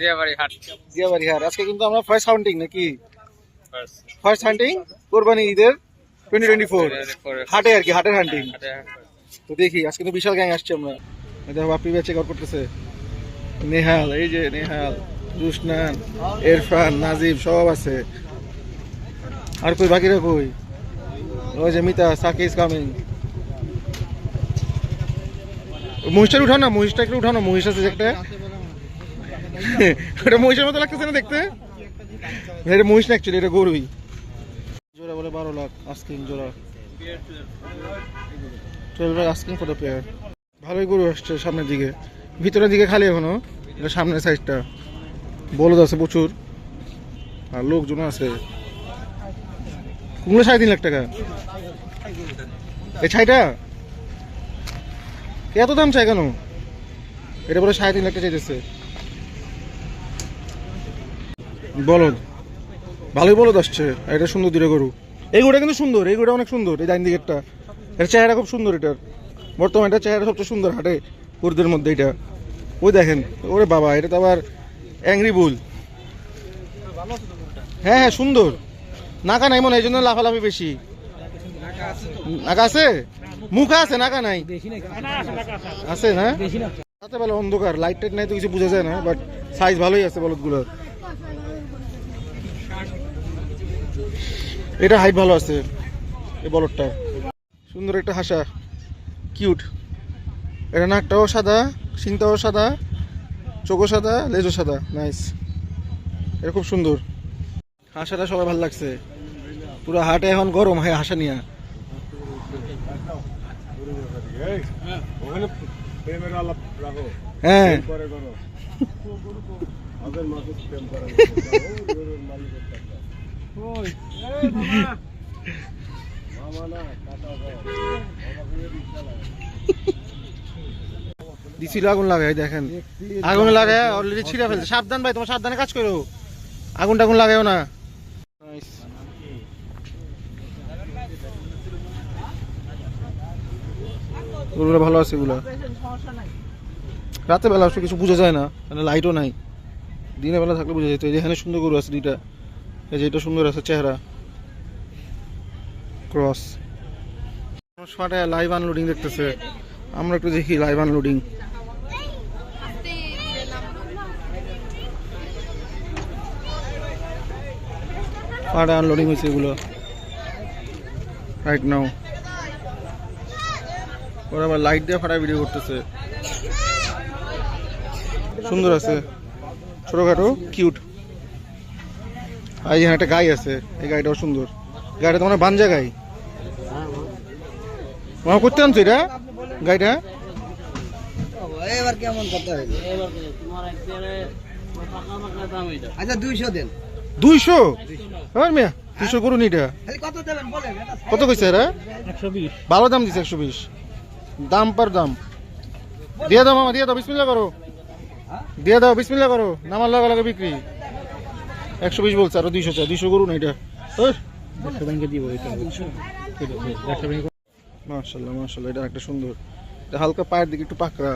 দিয়াবাড়ি হাট আজকে কিন্তু আমরা ফার্স্ট হাউন্টিং নাকি? ফার্স্ট ফার্স্ট হান্টিং কোরবানি ঈদের টোয়েন্টি টোয়েন্টি ফোর হাটে আর কি হাটের হান্টিং তো দেখি আজকে তো বিশাল গ্যাং আসছে আমরা। দেখো বাপি ব্যাচে চেক আউট করতেছে। নেহাল এই যে নেহাল রুশনান ইরফান নাজিব সব আছে। আর কই বাকিরা কই? ওই যে মিতা সাকি ইজ কামিং মহিষটার উঠাও না মহিষটা একটু উঠাও না মহিষ আছে একটা। ওটা মহিষের মতো লাগতেছে না দেখতে? এটা মহিষ না অ্যাকচুয়ালি এটা গরুই। জোড়া বলে বারো লাখ আস্কিং জোড়া। টুয়েলভ লাখ আস্কিং ভালোই গরু আসছে সামনের দিকে। ভিতরের দিকে খালি এখনও, এটা সামনের সাইডটা বলদ আছে প্রচুর। আর লোকজন আছে। কুমড়ো সাড়ে তিন লাখ টাকা। এই ছাইটা? এত দাম চাই কেন? এটা বলে সাড়ে তিন লাখ টাকা চাইতেছে। বলদ। ভালোই বলদ আসছে এটা সুন্দর দূরে গরু। এই গরুটা কিন্তু সুন্দর, এই গরুটা অনেক সুন্দর, এই ডাইন দিকেরটা। এর চেহারা খুব সুন্দর এটার। বর্তমানে এটা চেহারা সবচেয়ে সুন্দর হাটে, গরুদের মধ্যে এটা। ওই দেখেন, ওরে বাবা, এটা তো আবার অ্যাংরি বুল। হ্যাঁ হ্যাঁ সুন্দর। নাকা নাই মনে হয়, এই জন্য লাফালাফি বেশি। নাকা আছে? মুখা আছে, নাকা নাই? আছে না? রাতে বেলা অন্ধকার লাইট টাইট নাই তো কিছু বোঝা যায় না বাট সাইজ ভালোই আছে বলদগুলোর। এটা হাইট ভালো আছে এই বলদটা। সুন্দর একটা হাসা কিউট এটা নাকটাও সাদা সিংটাও সাদা চোখও সাদা লেজও সাদা নাইস এটা খুব সুন্দর। হাসাটা সবাই ভালো লাগছে। পুরো হাটে এখন গরম হয় হাসা নিয়ে। হ্যাঁ। দিছিল আগুন লাগাই দেখেন। আগুন লাগায় অলরেডি ছিঁড়ে ফেলছে। সাবধান ভাই, তোমার সাবধানে কাজ করো। আগুন টাগুন লাগাইও না. গরুগুলো ভালো আছে এগুলো। রাতে বেলা কিছু বোঝা যায় না মানে লাইটও নাই। দিনের বেলা থাকলে বোঝা যেত এখানে সুন্দর গরু আছে দুইটা। এই যে এটা সুন্দর আছে চেহারা। ক্রস শর্টে লাইভ আনলোডিং দেখতেছে। আমরা একটু দেখি লাইভ আনলোডিং ফাটা আনলোডিং হয়েছে এগুলো। রাইট নাও ওরা আবার লাইট দিয়ে ফাটা ভিডিও করতেছে। সুন্দর আছে। ছোটখাটো কিউট আর এখানে একটা গাই আছে। এই গাড়িটাও সুন্দর। গাড়িটা তোমার বাঞ্জা গাই। মামা করতে আনছো এটা? গাড়িটা এবার কেমন কথা আচ্ছা দুইশো দেন। দুইশো? আর মিয়া দুইশো করুন কত এটা কত কইছে এরা ভালো দাম দিছে একশো বিশ। দাম পার দাম। দিয়ে দাও মামা দিয়ে দাও বিসমিল্লা করো। দিয়ে দাও বিসমিল্লা করো। নামার লাগা লাগে বিক্রি। একশো বিশ বলছে আরও দুইশো চাই দুইশো করুন এটা মার্শাল্লাহ মার্শাল্লাহ এটা একটা সুন্দর। এটা হালকা পায়ের দিকে একটু পাকড়া।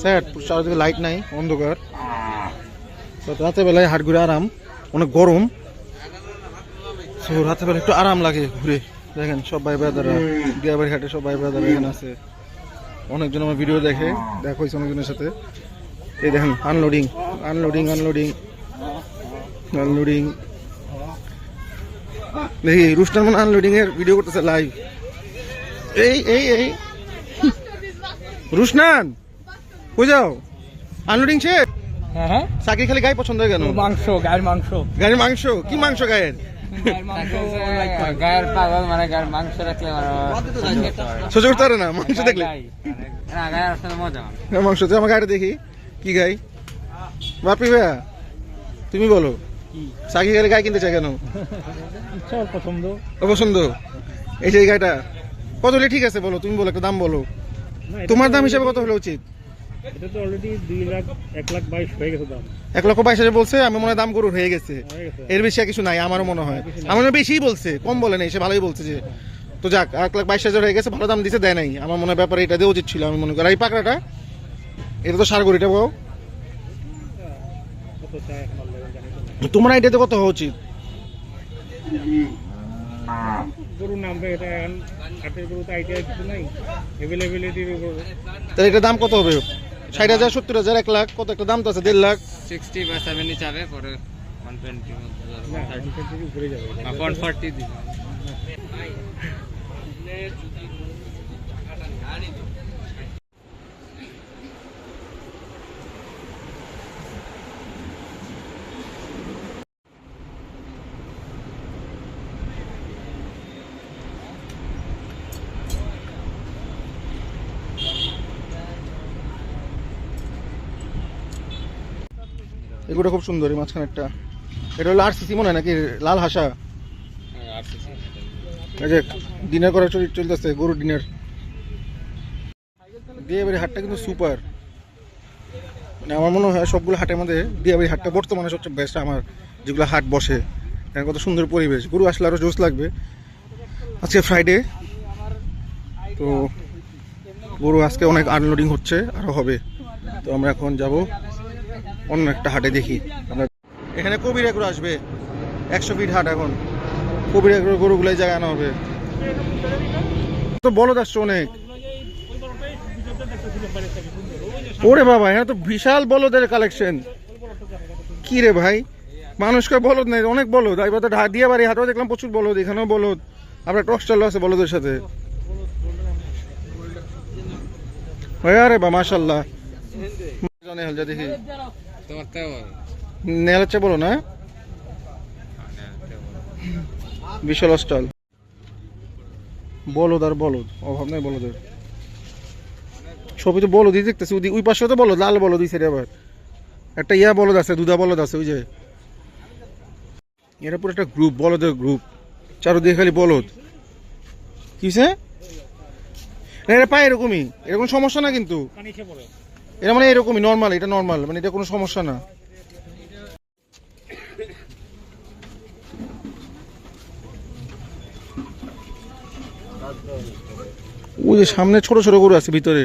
স্যাট চারিদিকে লাইট নাই অন্ধকার। তো রাতে বেলায় হাট ঘুরে আরাম অনেক গরম। তো রাতে বেলা একটু আরাম লাগে ঘুরে। দেখেন সব ভাই ব্রাদাররা দিয়াবাড়ি হাটে সব ভাই ব্রাদার এখানে আছে। অনেকজন আমার ভিডিও দেখে দেখা হয়েছে অনেকজনের সাথে। এই দেখেন আনলোডিং আনলোডিং আনলোডিং আনলোডিং। দেখি রুস্টার মানে আনলোডিং এর ভিডিও করতেছে লাইভ এই এই এই। রুশনান কই যাও? আনলোডিং শেষ? হ্যাঁ সাকির খালি গায়ে পছন্দ হয় কেন? মাংস গায়ের মাংস। গায়ের মাংস? কি মাংস গায়ের? গায়ের পাগল মানে গায়ের মাংস রাখলে সহ্য করতে পারে না মাংস দেখলে। না গায়ের আসলে মজা হ্যাঁ, মাংস তুই আমার দেখি কি গাই? বাপি ভাইয়া তুমি বলো। সাকি গাড়ি গায়ে কিনতে চাই কেন? পছন্দ এই যে গাড়িটা কত হলে ঠিক আছে বলো তুমি বলো একটা দাম বলো। তোমার দাম হিসাবে কত হলে উচিত? এটা তো অলরেডি দুই লাখ হয়ে গেছে দাম। লক্ষ হাজার বলছে আমি মনে হয় দাম গরুর হয়ে গেছে। এর বেশি কিছু নাই আমারও মনে হয়। আমার বেশিই বলছে কম বলে নাই সে ভালোই বলছে যে। তো যাক এক লাখ বাইশ হাজার হয়ে গেছে ভালো দাম দিছে দেয় নাই। আমার মনে হয় ব্যাপারে এটা দেওয়া উচিত ছিল আমি মনে করি। এই পাকড়াটা? এটা তো সার গরুটা বাবু কত এখন আল্লাহ জানি তো না। তোমার আইডিয়াতে কত হওয়া উচিত? গরুর নামবে এটা দাম কত হবে? ষাট হাজার সত্তর হাজার এক লাখ কত একটা দাম তো আছে দেড় লাখ। সিক্সটি বা সেভেন্টি যাবে পরে ওয়ান টোয়েন্টি। ওয়ান ফোরটি দিবে। এগুলো খুব সুন্দর এই মাঝখানে একটা। এটা হলো আর সিসি মনে হয় নাকি? লাল হাসা। এই যে ডিনার করার চল- চলতেছে গরুর ডিনার। বিয়েবাড়ি হাটটা কিন্তু সুপার। মানে আমার মনে হয় সবগুলো হাটের মধ্যে বিয়েবাড়ি হাটটা বর্তমানে সবচেয়ে বেস্ট আমার যেগুলো হাট বসে। এখানে কত সুন্দর পরিবেশ। গরু আসলে আরও জোশ লাগবে। আজকে ফ্রাইডে তো গরু আজকে অনেক আনলোডিং হচ্ছে আরও হবে। তো আমরা এখন যাব। অন্য একটা হাটে দেখি। এখানে কবির এগুলো আসবে। একশো ফিট হাট এখন। কবির এগুলো গরুগুলো এই হবে। তো বলদ আসছে অনেক। ওরে বাবা এখানে তো বিশাল বলদের কালেকশন কি রে ভাই? মানুষকে বলদ নেই, অনেক বলদ। এবার তো ঢা- দিয়ে বাড়ি হাটেও দেখলাম প্রচুর বলদ, এখানেও বলদ। আপনার টস্টালও আছে বলদের সাথে। আরে বা যা দেখি। নেল হচ্ছে বলো না? বিশাল স্টল বলদ আর বলদ অভাব নাই বলদের। ছবি তো বলদই দেখতেছি ওই- ওই পাশেও তো বলদ লাল বলদ ওই সাইডে আবার। একটা ইয়া বলদ আছে দুধা বলদ আছে ওই যে। এরা পুরো একটা গ্রুপ বলদের গ্রুপ চারোদিকে খালি বলদ। কিসে না এটা পায় এরকমই এরকম সমস্যা না কিন্তু। এটা মানে এরকমই নর্মাল এটা নর্মাল মানে এটা কোনো সমস্যা না। ওই যে সামনে ছোট ছোট গরু আছে ভিতরে।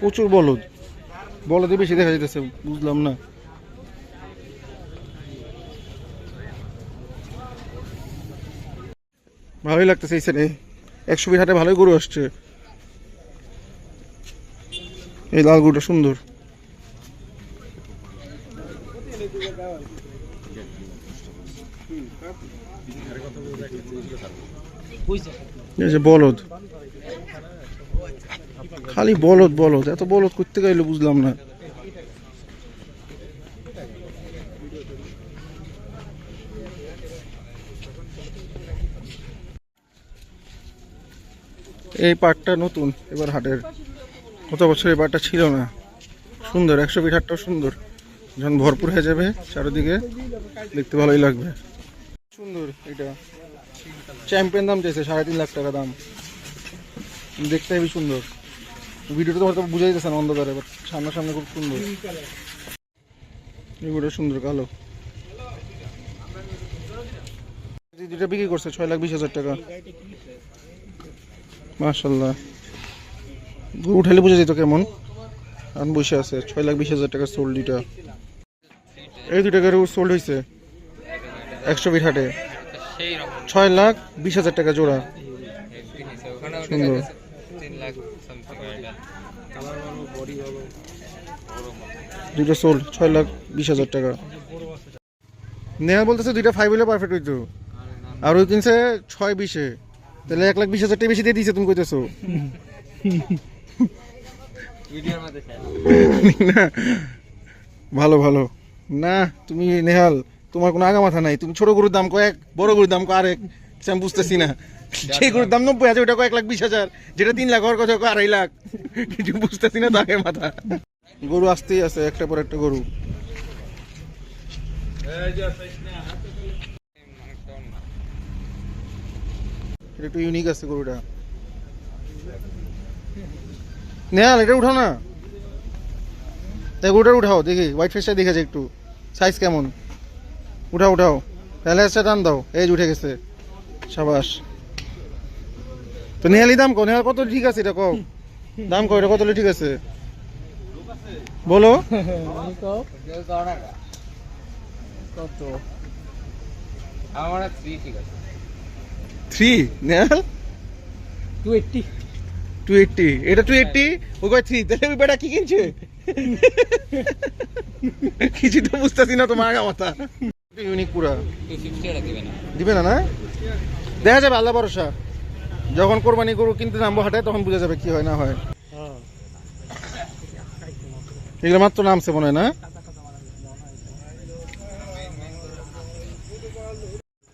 প্রচুর বলদ। বলদে বেশি দেখা যাইতেছে, বুঝলাম না। ভালোই লাগতেছে এই সাইডে একশো ফিট হাটে ভালোই গরু আসছে। এই লাল গরুটা সুন্দর। বলদ। খালি বলদ বলদ। এত বলদ করতে গেলে বুঝলাম না। এই পার্কটা নতুন, এবার হাটের। গত বছর এই পার্কটা ছিল না। সুন্দর, একশো ফিট হাটটাও সুন্দর। যখন ভরপুর হয়ে যাবে চারিদিকে, দেখতে ভালোই লাগবে। সুন্দর এটা। চ্যাম্পিয়ন দাম চাইছে সাড়ে তিন লাখ টাকা দাম। দেখতে হেবি সুন্দর। ভিডিওটা তো হয়তো বুঝাই যাচ্ছে না অন্ধকারে বাট সামনাসামনি খুব সুন্দর। এগুলো সুন্দর, কালো। দুটা বিক্রি করছে ছয় লাখ বিশ হাজার টাকা। মাশাল্লাহ গরু উঠাইলে বুঝা যেত কেমন? এখন বসে আছে, ছয় লাখ বিশ হাজার টাকা সোল্ড দুইটা এই দুইটা গরু সোল্ড হয়েছে একশো ফিট হাটে। ছয় লাখ বিশ হাজার টাকা জোড়া। সুন্দর। দুইটা সোল্ড ছয় লাখ বিশ হাজার টাকা। নেহা বলতেছে দুইটা ফাইভ হলে পারফেক্ট হইতো। আর ওই কিনছে ছয় বিশে। তাহলে এক লাখ বিশ হাজার টাকা বেশি দিয়ে দিছে তুমি কইতেছো। না, ভালো ভালো। না, তুমি নেহাল, তোমার কোনো আগা মাথা নাই। তুমি ছোট গরুর দাম কয়েক বড় গরুর দাম আরেক আমি বুঝতেছি না। সেই গরুর দাম নব্বই হাজার, ওটা কয়েক লাখ বিশ হাজার, যেটা তিন লাখ হওয়ার কথা আড়াই লাখ। কিছু বুঝতেছি না তাকে মাথা। গরু আসতেই আছে একটা পর একটা গরু। এটা একটু ইউনিক আছে গরুটা। নেহাল এটা উঠাও না। এই গরুটার উঠাও, দেখি হোয়াইট ফেসটা দেখে যায় একটু। সাইজ কেমন? উঠাও উঠাও। হচ্ছে টান দাও, এই উঠে গেছে। সাবাস। তো নেহালি দাম কো নেহাল কত ঠিক আছে এটা কও? দাম কয়টা কত হলে ঠিক আছে? বলো। কত? আমার ঠিক আছে। Three two eighty two eighty এটা টু এইটটি ও কয় থ্রি তাহলে ওই বেটা কি কিনছে? কিছু তো বুঝতেছি না তোমার মাথা। ইউনিক পুরা। দিবে না না? দেখা যাবে আল্লাহ ভরসা। যখন কোরবানি গরু কিনতে নামবো হাটে তখন বুঝা যাবে কি হয় না হয় হ্যাঁ। এগুলো মাত্র নামছে মনে হয় না?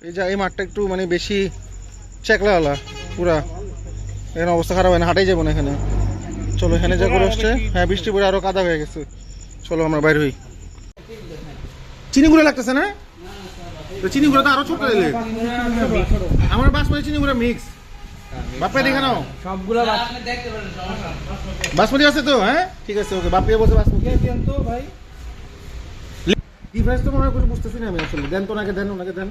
এই যে এই মাঠটা একটু মানে বেশি চেকলাওয়ালা পুরা। এখানে অবস্থা খারাপ হয় না হাটেই যাব না এখানে। চলো এখানে যা করে আসছে হ্যাঁ বৃষ্টি পরে আরও কাদা হয়ে গেছে। চলো আমরা বাইর হই। চিনি গুঁড়ো লাগতেছে না? চিনি গুঁড়ো তো আরও ছোট দিলে আমার বাসমতি চিনি গুঁড়ো মিক্স বাপে দেখে নাও। সবগুলা বাসমতি আছে তো হ্যাঁ? ঠিক আছে ওকে বাপিয়ে বলছে বাসমতি তো ভাই? ডিফারেন্স তো মনে হয় কিছু বুঝতেছি না আমি আসলে। দেন তো ওনাকে দেন ওনাকে দেন।